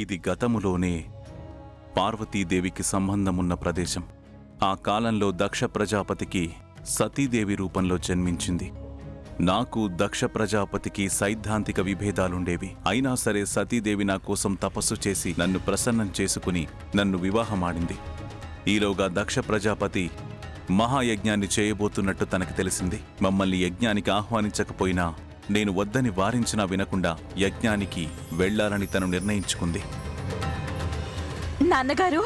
ఇది గతములోనే పార్వతీదేవికి సంబంధమున్న ప్రదేశం. ఆ కాలంలో దక్ష ప్రజాపతికి సతీదేవి రూపంలో జన్మించింది. నాకు దక్ష ప్రజాపతికి సైద్ధాంతిక విభేదాలుండేవి. అయినా సరే సతీదేవి నా కోసం తపస్సు చేసి నన్ను ప్రసన్నం చేసుకుని నన్ను వివాహమాడింది. ఈలోగా దక్ష ప్రజాపతి మహాయజ్ఞాన్ని చేయబోతున్నట్టు తనకు తెలిసింది. మమ్మల్ని యజ్ఞానికి ఆహ్వానించకపోయినా నేను వద్దని వారించినా వినకుండా యజ్ఞానికి వెళ్ళాలని తను నిర్ణయించుకుంది. నాన్నగారు?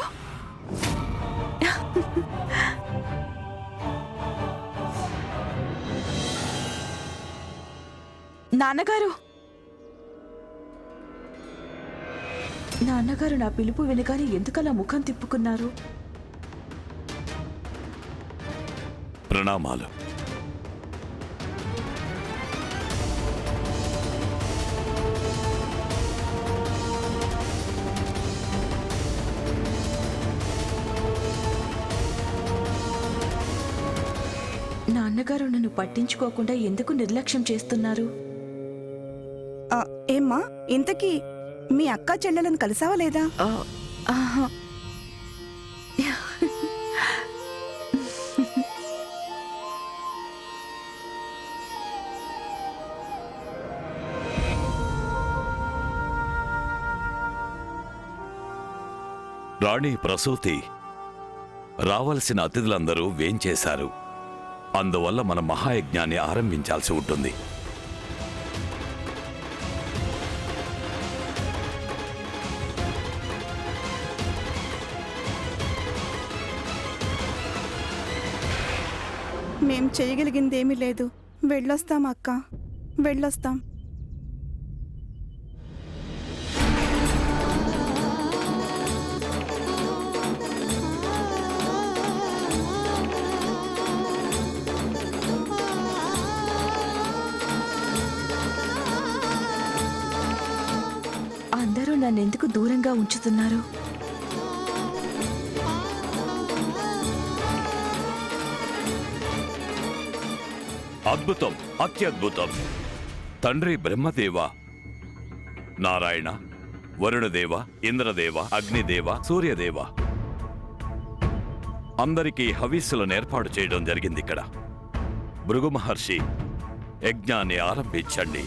నాన్నగారు? నాన్నగారు నా పిలుపు వినగానే ఎందుకలా ముఖం తిప్పుకున్నారు? ప్రణామాలు. నాన్నగారు నన్ను పట్టించుకోకుండా ఎందుకు నిర్లక్ష్యం చేస్తున్నారు? ఆ, ఏమ్మా ఇంతకీ మీ అక్క చెల్లెలను కలిసావా లేదా? ఆ, ఆహా. రాణి ప్రసూతి రావలసిన అతిథులందరూ వేంచేశారు. అందువల్ల మన మహాయజ్ఞాన్ని ఆరంభించాల్సి ఉంటుంది. మేం చేయగలిగిందేమీ లేదు. వెళ్ళొస్తాం అక్క. వెళ్ళొస్తాం. నన్నెందుకు దూరంగా ఉంచుతున్నారు? అద్భుతం అత్యద్భుతం. తండ్రి బ్రహ్మదేవ నారాయణ వరుణదేవ ఇంద్రదేవ అగ్నిదేవ సూర్యదేవ. అందరికీ హవీస్సులను ఏర్పాటు చేయడం జరిగింది ఇక్కడ. భృగు మహర్షి యజ్ఞాన్ని ఆరంభించండి.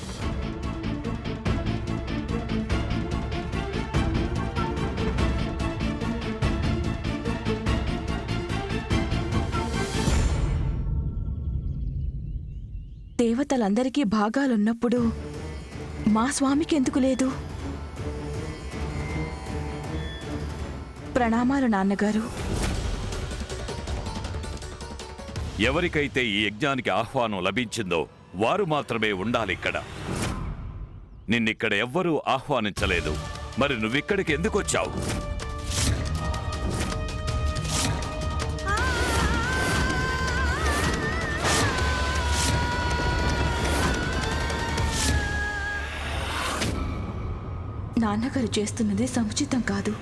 దేవతలందరికీ భాగాలున్నప్పుడు మా స్వామికి ఎందుకు లేదు? ప్రణామాలు నాన్నగారు. ఎవరికైతే ఈ యజ్ఞానికి ఆహ్వానం లభించిందో వారు మాత్రమే ఉండాలి ఇక్కడ. నిన్నిక్కడ ఎవ్వరూ ఆహ్వానించలేదు. మరి నువ్విక్కడికి ఎందుకు నాన్నగారు చేస్తున్నది సముచితం కాదు.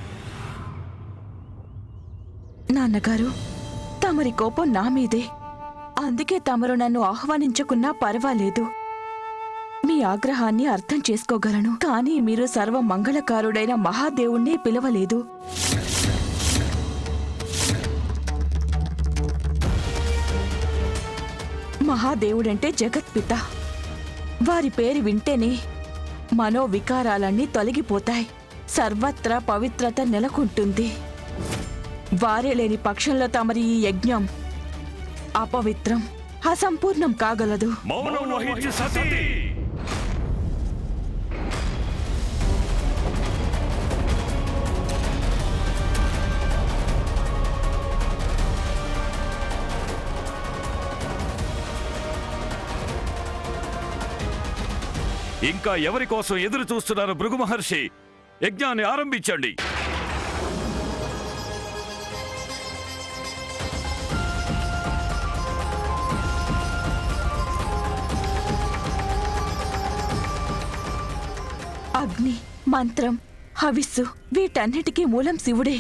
నాన్నగారు తమరి కోపం నా మీదే. అందుకే తమరు నన్ను ఆహ్వానించకున్నా పర్వాలేదు. మీ ఆగ్రహాన్ని అర్థం చేసుకోగలను. కానీ మీరు సర్వ మంగళకారుడైన మహాదేవుణ్ణే పిలవలేదు. మహాదేవుడంటే జగత్పిత. వారి పేరు వింటేనే మనోవికారాలన్నీ తొలగిపోతాయి. సర్వత్రా పవిత్రత నెలకొంటుంది. వారే లేని పక్షంలో తమరి ఈ యజ్ఞం అపవిత్రం అసంపూర్ణం కాగలదు. మౌనం వహించు సతీ! ఇంకా ఎవరి కోసం ఎదురు చూస్తున్నారు భృగు మహర్షి? యజ్ఞాన్ని ఆరంభించండి. అగ్ని మంత్రం హవిస్సు వీటన్నిటికీ మూలం శివుడే.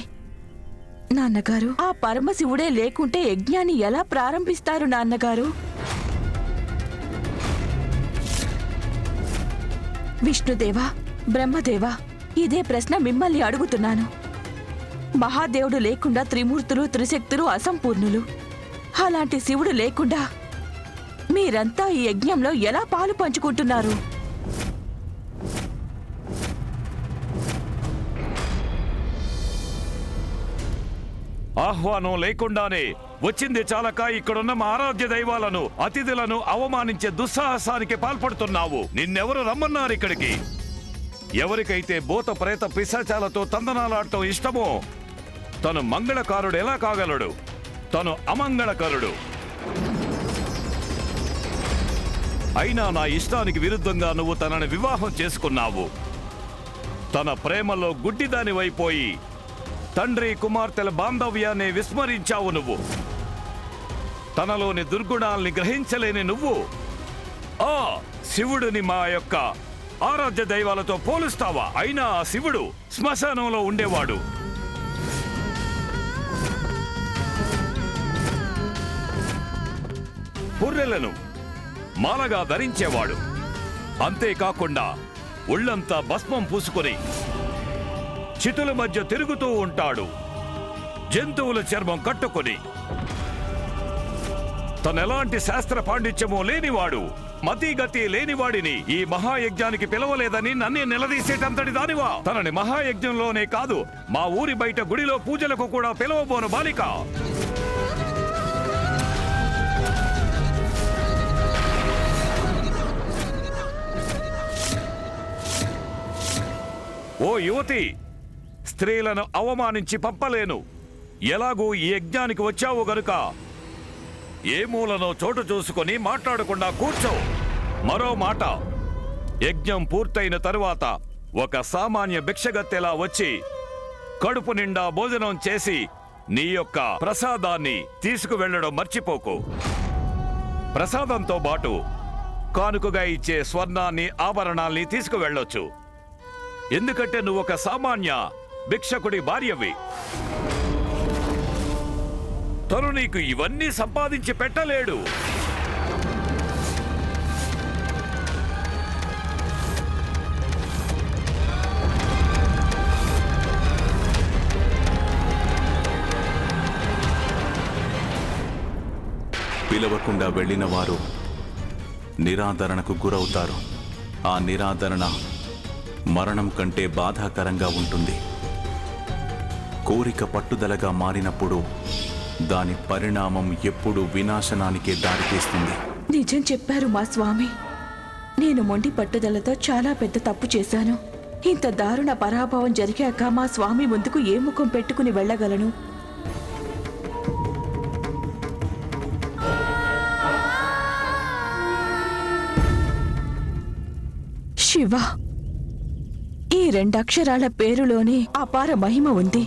నాన్నగారు ఆ పరమశివుడే లేకుంటే యజ్ఞాన్ని ఎలా ప్రారంభిస్తారు నాన్నగారు? విష్ణుదేవా బ్రహ్మదేవా ఇదే ప్రశ్న మిమ్మల్ని అడుగుతున్నాను. మహాదేవుడు లేకుండా త్రిమూర్తులు త్రిశక్తులు అసంపూర్ణులు. అలాంటి శివుడు లేకుండా మీరంతా ఈ యజ్ఞంలో ఎలా పాలు పంచుకుంటున్నారు? ఆహ్వానం లేకుండానే వచ్చింది చాలక ఇక్కడున్న మా ఆరాధ్య దైవాలను అతిథులను అవమానించే దుస్సాహసానికి పాల్పడుతున్నావు. నిన్నెవరు రమ్మన్నారు ఇక్కడికి? ఎవరికైతే భూత ప్రేత పిశాచాలతో తందనాలాడటం ఇష్టమో తను మంగళకారుడు ఎలా కాగలడు? తను అమంగళకరుడు. అయినా నా ఇష్టానికి విరుద్ధంగా నువ్వు తనని వివాహం చేసుకున్నావు. తన ప్రేమలో గుడ్డిదానివైపోయి తండ్రి కుమార్తెల బాంధవ్యాన్ని విస్మరించావు నువ్వు. తనలోని దుర్గుణాల్ని గ్రహించలేని నువ్వు. ఆ శివుడిని మా యొక్క ఆరాధ్య దైవాలతో పోలుస్తావా? అయినా ఆ శివుడు శ్మశానంలో ఉండేవాడు. పుర్రెలను మాలగా ధరించేవాడు. అంతేకాకుండా ఒళ్ళంతా భస్మం పూసుకొని చితుల మధ్య తిరుగుతూ ఉంటాడు. జంతువుల చర్మం కట్టుకొని. తనెలాంటి శాస్త్ర పాండిత్యమో లేనివాడు మతిగతి లేనివాడిని ఈ మహాయజ్ఞానికి పిలవలేదని నన్నే నిలదీసేటంతటి దానివా? తనని మహాయజ్ఞంలోనే కాదు మా ఊరి బయట గుడిలో పూజలకు కూడా పిలవబోను బాలిక. ఓ యువతి స్త్రీలను అవమానించి పంపలేను. ఎలాగూ ఈ యజ్ఞానికి వచ్చావు గనుక? ఏ మూలనో చోటు చూసుకొని మాట్లాడకుండా కూర్చో. మరో మాట. యజ్ఞం పూర్తయిన తరువాత ఒక సామాన్య భిక్షగత్తెలా వచ్చి కడుపు నిండా భోజనం చేసి నీ యొక్క ప్రసాదాన్ని తీసుకువెళ్ళడం మర్చిపోకు. ప్రసాదంతో పాటు కానుకగా ఇచ్చే స్వర్ణాన్ని ఆభరణాల్ని తీసుకువెళ్ళొచ్చు. ఎందుకంటే నువ్వు ఒక సామాన్య భిక్షకుడి భార్యవి. తను నీకు ఇవన్నీ సంపాదించి పెట్టలేడు. పిలవకుండా వెళ్ళిన వారు నిరాదరణకు గురవుతారు. ఆ నిరాదరణ మరణం కంటే బాధాకరంగా ఉంటుంది. కోరిక పట్టుదలగా మారినప్పుడు దాని పరిణామం ఎప్పుడు వినాశనానికే దారితీస్తుంది. నిజం చెప్పారు మా స్వామి. నేను మొండి పట్టుదలతో చాలా పెద్ద తప్పు చేశాను. ఇంత దారుణ పరాభవం జరిగాక మా స్వామి ముందుకు ఏ ముఖం పెట్టుకుని వెళ్ళగలను? శివ ఈ రెండక్షరాల పేరులోనే అపార మహిమ ఉంది.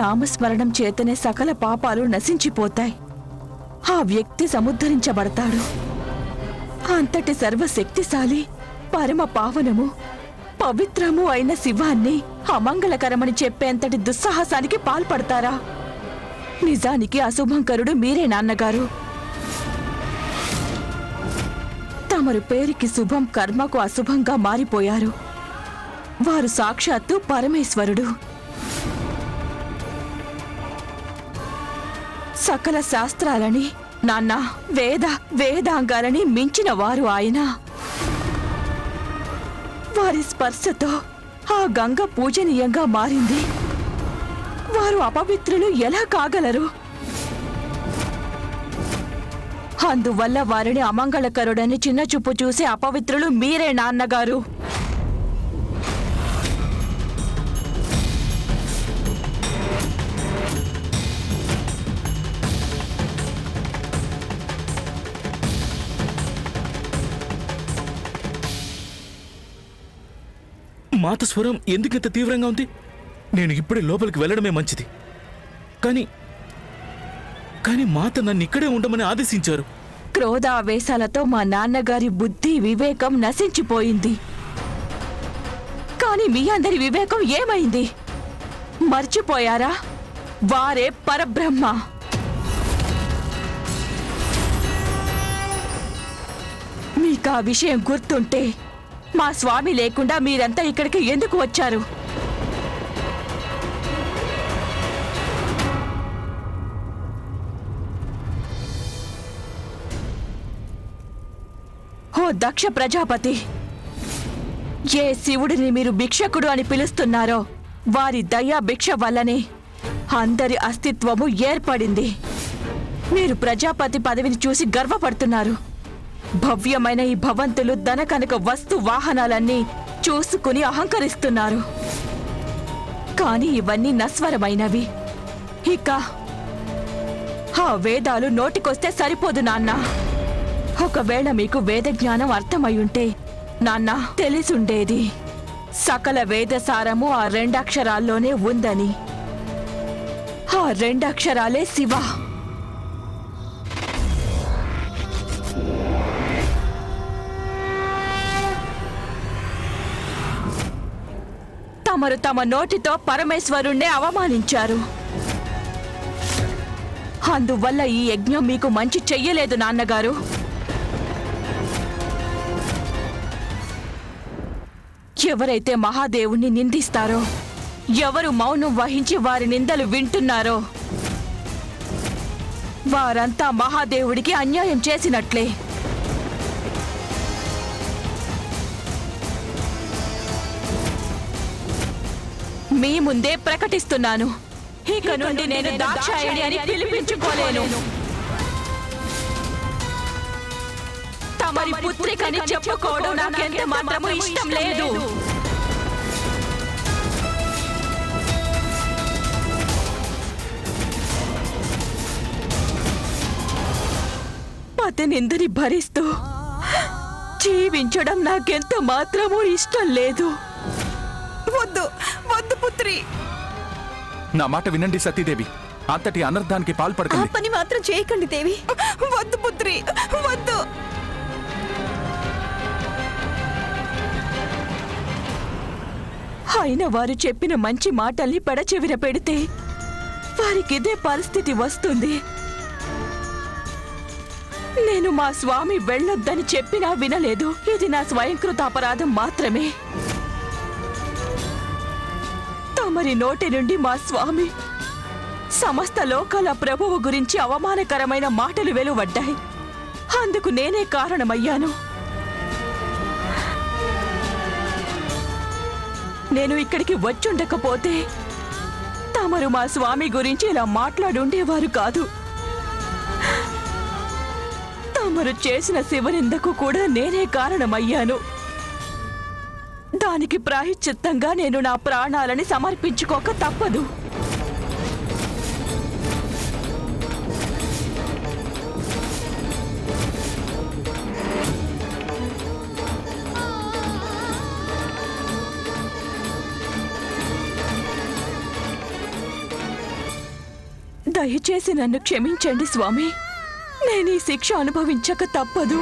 నామస్మరణం చేతనే సకల పాపాలు నశించిపోతాయి. ఆ వ్యక్తి సముద్ధరించబడతాడు. అంతటి సర్వశక్తిశాలి పరమ పావనము పవిత్రము అయిన శివాన్ని అమంగళకరమని చెప్పేంతటి దుస్సాహసానికి పాల్పడతారా? నిజానికి అశుభంకరుడు మీరే నాన్నగారు. తమరు పేరుకి శుభం కర్మకు అశుభంగా మారిపోయారు. వారు సాక్షాత్తు పరమేశ్వరుడు. సకల శాస్త్రాలని నాన్న వేద వేదాంగాలని మించిన వారు ఆయన. వారి స్పర్శతో ఆ గంగ పూజనీయంగా మారింది. వారు అపవిత్రులు ఎలా కాగలరు? అందువల్ల వారిని అమంగళకరుడని చిన్న చూపు చూసి అపవిత్రులు మీరే నాన్నగారు. మాత స్వరం ఎందుకింత తీవ్రంగా ఉంది? నేను ఇప్పుడే లోపలికి వెళ్ళడమే మంచిది. కానీ కానీ మాత నన్ను ఇక్కడే ఉండమని ఆదేశించారు. క్రోధావేశాలతో మా నాన్నగారి బుద్ధి వివేకం నశించిపోయింది. కానీ మీ అందరి వివేకం ఏమైంది? మర్చిపోయారా? వారే పరబ్రహ్మ. మీకు ఆ విషయం గుర్తుంటే మా స్వామి లేకుండా మీరంతా ఇక్కడికి ఎందుకు వచ్చారు? ఓ దక్ష ప్రజాపతి! ఏ శివుడిని మీరు భిక్షకుడు అని పిలుస్తున్నారో వారి దయా భిక్ష వల్లనే అందరి అస్తిత్వము ఏర్పడింది. మీరు ప్రజాపతి పదవిని చూసి గర్వపడుతున్నారు. భవ్యమైన ఈ భవంతులు ధన కనుక వస్తు వాహనాలన్నీ చూసుకుని అహంకరిస్తున్నారు. కానీ ఇవన్నీ నస్వరమైనవి ఇక ఆ వేదాలు నోటికొస్తే సరిపోదు నాన్న. ఒకవేళ మీకు వేద జ్ఞానం అర్థమై ఉంటే నాన్న తెలిసుండేది. సకల వేదసారము ఆ రెండక్షరాల్లోనే ఉందని. ఆ రెండక్షరాలే శివ. తమరు తమ నోటితో పరమేశ్వరుణ్ణే అవమానించారు. అందువల్ల ఈ యజ్ఞం మీకు మంచి చెయ్యలేదు నాన్నగారు. ఎవరైతే మహాదేవుణ్ణి నిందిస్తారో ఎవరు మౌనం వహించి వారి నిందలు వింటున్నారో వారంతా మహాదేవుడికి అన్యాయం చేసినట్లే. మీ ముందే ప్రకటిస్తున్నాను. ఇక నుండి నేను దాక్షాయణి అని పిలిపించుకోలేను. తమరి పుత్రికని చెప్పుకోవడం నాకెంత మాత్రము ఇష్టం లేదు. పతినిందని భరిస్తూ జీవించడం నాకెంత మాత్రమూ ఇష్టం లేదు. వద్దు. పుత్రి నా మాట వినండి సతీదేవి. అంతటి అనర్థానికి ఆ పాల్పడకండి పని మాత్రం చేయకండి దేవి. వద్దు పుత్రి వద్దు. అయిన వారు చెప్పిన మంచి మాటల్ని పెడచెవిన పెడితే వారికి ఇదే పరిస్థితి వస్తుంది. నేను మా స్వామి వెళ్ళొద్దని చెప్పినా వినలేదు. ఇది నా స్వయంకృత అపరాధం మాత్రమే. తమరి నోటి నుండి మా స్వామి. సమస్త లోకాల ప్రభువు గురించి అవమానకరమైన మాటలు వెలువడ్డాయి. అందుకు నేనే కారణమయ్యాను. నేను ఇక్కడికి వచ్చుండకపోతే తమరు మా స్వామి గురించి ఇలా మాట్లాడుండేవారు కాదు. తమరు చేసిన శివనిందకు కూడా నేనే కారణమయ్యాను. దానికి ప్రాయశ్చిత్తంగా నేను నా ప్రాణాలని సమర్పించుకోక తప్పదు. దయచేసి నన్ను క్షమించండి స్వామి. నేను ఈ శిక్ష అనుభవించక తప్పదు.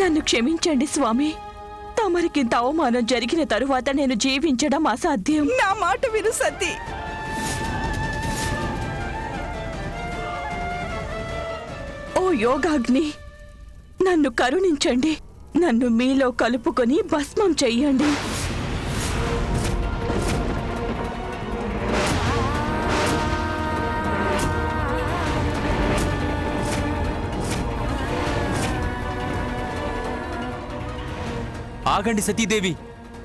నన్ను క్షమించండి స్వామి. తమరికింత అవమానం జరిగిన తరువాత నేను జీవించడం అసాధ్యం. నా మాట విను సతీ. ఓ యోగాగ్ని నన్ను కరుణించండి. నన్ను మీలో కలుపుకొని భస్మం చెయ్యండి. ఆగండి సతీదేవి.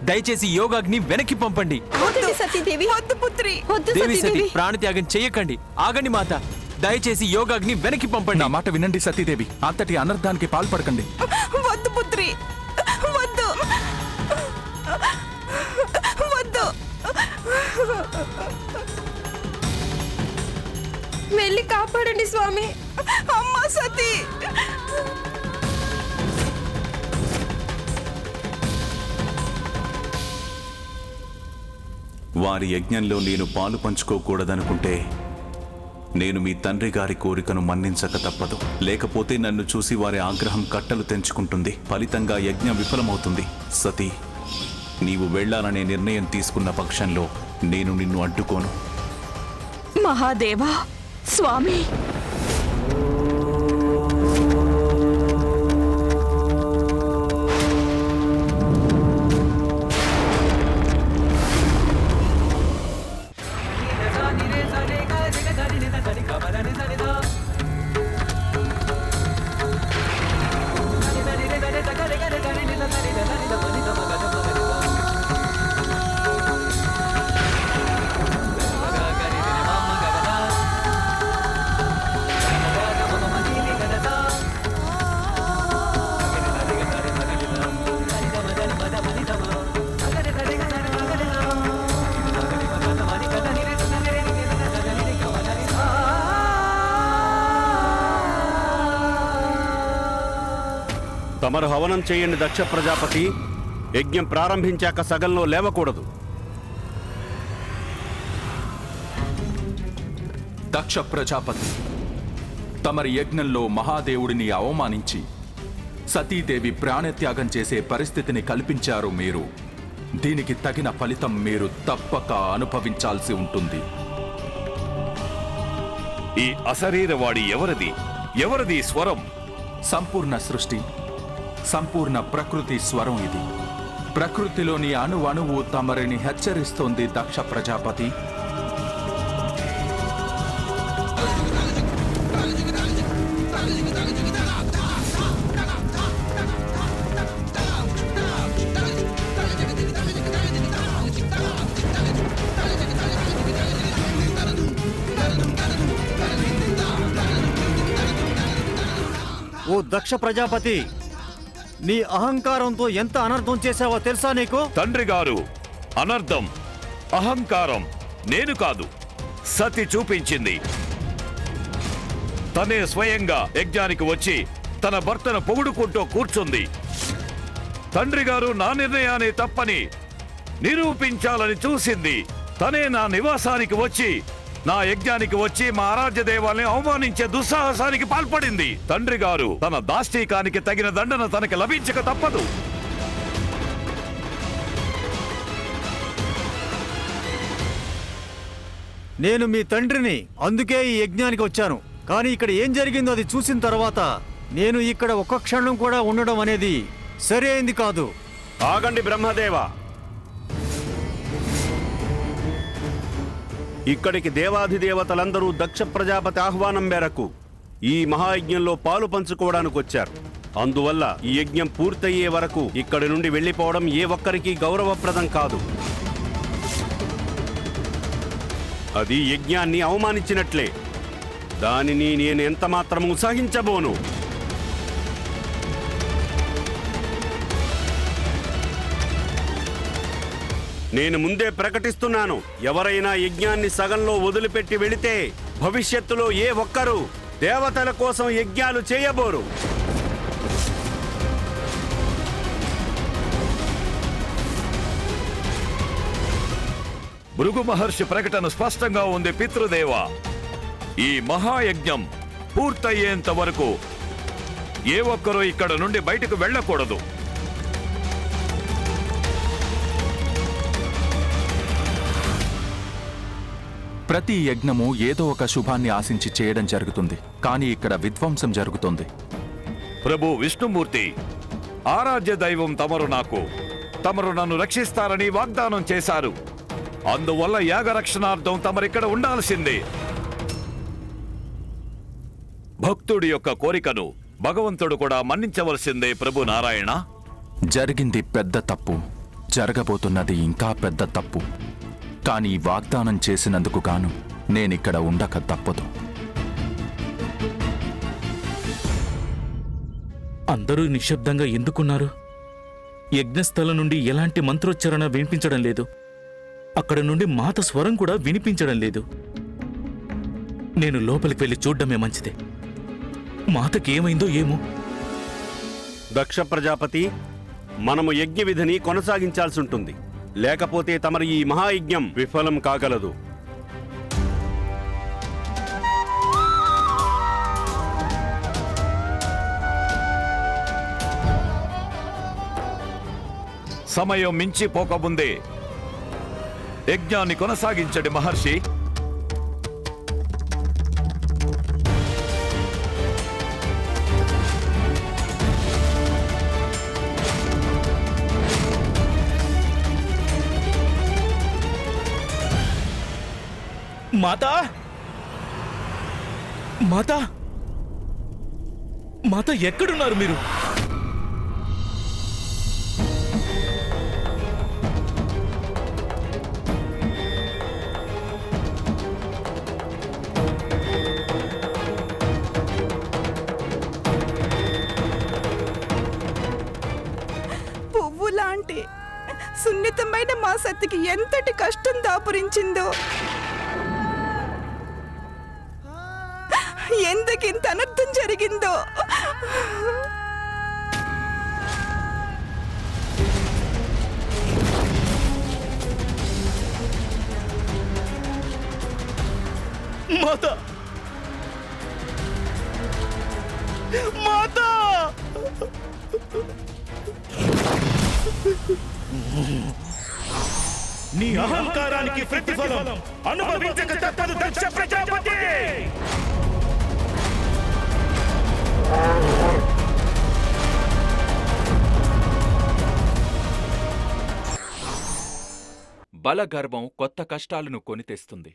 దయచేసి యోగాగ్ని వెనక్కి పంపండి. వద్దు. సతీదేవి. వద్దు పుత్రి. వద్దు దేవి సతీ సతీదేవి. ప్రాణత్యాగం చేయకండి ఆగండి మాత. దయచేసి యోగాగ్ని వెనక్కి పంపండి. నా మాట వినండి సతీదేవి. అంతటి అనర్థానికి పాల్పడకండి. వద్దు పుత్రి. వద్దు. వద్దు. వెళ్ళి కాపాడండి స్వామి. అమ్మా సతీ. వారి యజ్ఞంలో నేను పాలు పంచుకోకూడదనుకుంటే నేను మీ తండ్రి గారి కోరికను మన్నించక తప్పదు. లేకపోతే నన్ను చూసి వారి ఆగ్రహం కట్టలు తెంచుకుంటుంది. ఫలితంగా యజ్ఞం విఫలమవుతుంది. సతీ నీవు వెళ్ళాలనే నిర్ణయం తీసుకున్న పక్షంలో నేను నిన్ను అడ్డుకోను. మహాదేవా స్వామి! తమరు హవనం చేయండి దక్ష ప్రజాపతి. యజ్ఞం ప్రారంభించాక సగంలో లేవకూడదు. దక్ష ప్రజాపతి తమరి యజ్ఞంలో మహాదేవుడిని అవమానించి సతీదేవి ప్రాణత్యాగం చేసే పరిస్థితిని కల్పించారు మీరు. దీనికి తగిన ఫలితం మీరు తప్పక అనుభవించాల్సి ఉంటుంది. ఈ అశరీరవాడి ఎవరిది? ఎవరిది స్వరం? సంపూర్ణ సృష్టి సంపూర్ణ ప్రకృతి స్వరం ఇది. ప్రకృతిలోని అణు అణువు తమరిని హెచ్చరిస్తోంది దక్ష ప్రజాపతి. ఓ దక్ష ప్రజాపతి! నీ అహంకారంతో ఎంత అనర్థం చేశావో తెలుసా నీకు? తండ్రి గారు అనర్థం అహంకారం నేను కాదు సతి చూపించింది. తనే స్వయంగా యజ్ఞానికి వచ్చి తన భర్తను పొగుడుకుంటూ కూర్చుంది. తండ్రి గారు నా నిర్ణయాన్ని తప్పని నిరూపించాలని చూసింది. తనే నా నివాసానికి వచ్చి నా యజ్ఞానికి వచ్చి మా ఆరాధ్య దేవాల్ని అవమానించే దుస్సాహసానికి పాల్పడింది. తండ్రి గారు తన దాష్టీకానికి తగిన దండన తనకి లభించక తప్పదు. నేను మీ తండ్రిని అందుకే ఈ యజ్ఞానికి వచ్చాను. కానీ ఇక్కడ ఏం జరిగిందో అది చూసిన తర్వాత నేను ఇక్కడ ఒక్క క్షణం కూడా ఉండడం అనేది సరి అయింది కాదు. ఆగండి బ్రహ్మదేవ. ఇక్కడికి దేవాధిదేవతలందరూ దక్ష ప్రజాపతి ఆహ్వానం మేరకు ఈ మహాయజ్ఞంలో పాలు పంచుకోవడానికి వచ్చారు. అందువల్ల ఈ యజ్ఞం పూర్తయ్యే వరకు ఇక్కడి నుండి వెళ్ళిపోవడం ఏ ఒక్కరికి గౌరవప్రదం కాదు. అది యజ్ఞాన్ని అవమానించినట్లే. దానిని నేను ఎంత ఉత్సాహించబోను? నేను ముందే ప్రకటిస్తున్నాను. ఎవరైనా యజ్ఞాన్ని సగంలో వదిలిపెట్టి వెళితే భవిష్యత్తులో ఏ ఒక్కరూ దేవతల కోసం యజ్ఞాలు చేయబోరు. భృగు మహర్షి ప్రకటన స్పష్టంగా ఉంది పితృదేవ. ఈ మహాయజ్ఞం పూర్తయ్యేంత వరకు ఏ ఒక్కరూ ఇక్కడ నుండి బయటకు వెళ్ళకూడదు. ప్రతి యజ్ఞము ఏదో ఒక శుభాన్ని ఆశించి చేయడం జరుగుతుంది కానీ ఇక్కడ విధ్వంసం జరుగుతుంది. ప్రభు విష్ణుమూర్తి ఆరాధ్య దైవం తమరు నాకు తమరు నన్ను రక్షిస్తారని వాగ్దానం చేశారు. అందువల్ల యాగ రక్షణార్థం తమరిక్కడ ఉండాల్సిందే. భక్తుడి యొక్క కోరికను భగవంతుడు కూడా మన్నించవలసిందే ప్రభు నారాయణ. జరిగింది పెద్ద తప్పు జరగబోతున్నది ఇంకా పెద్ద తప్పు. కానీ వాగ్దానం చేసినందుకు గాను నేనిక్కడ ఉండక తప్పదు. అందరూ నిశ్శబ్దంగా ఎందుకున్నారు? యజ్ఞస్థలం నుండి ఎలాంటి మంత్రోచ్చారణ వినిపించడం లేదు. అక్కడ నుండి మాత స్వరం కూడా వినిపించడం లేదు. నేను లోపలికి వెళ్ళి చూడ్డమే మంచిదే. మాతకి ఏమైందో ఏమో? దక్ష ప్రజాపతి మనము యజ్ఞ విధిని కొనసాగించాల్సి ఉంటుంది. లేకపోతే తమరి ఈ మహాయజ్ఞం విఫలం కాగలదు. సమయం మించిపోకముందే యజ్ఞాన్ని కొనసాగించండి మహర్షి. మాతా? మాతా? మాత ఎక్కడున్నారు మీరు? పువ్వు లాంటి సున్నితమైన మా సత్తికి ఎంతటి కష్టం దాపురించిందో. ఎందుకింత అనర్థం జరిగిందో? మాత! మాత! నీ అహంకారానికి ప్రతిఫలం అనుభవించక తప్పదు దక్ష ప్రజాపతి! బలగర్వం కొత్త కష్టాలను కొని తెస్తుంది.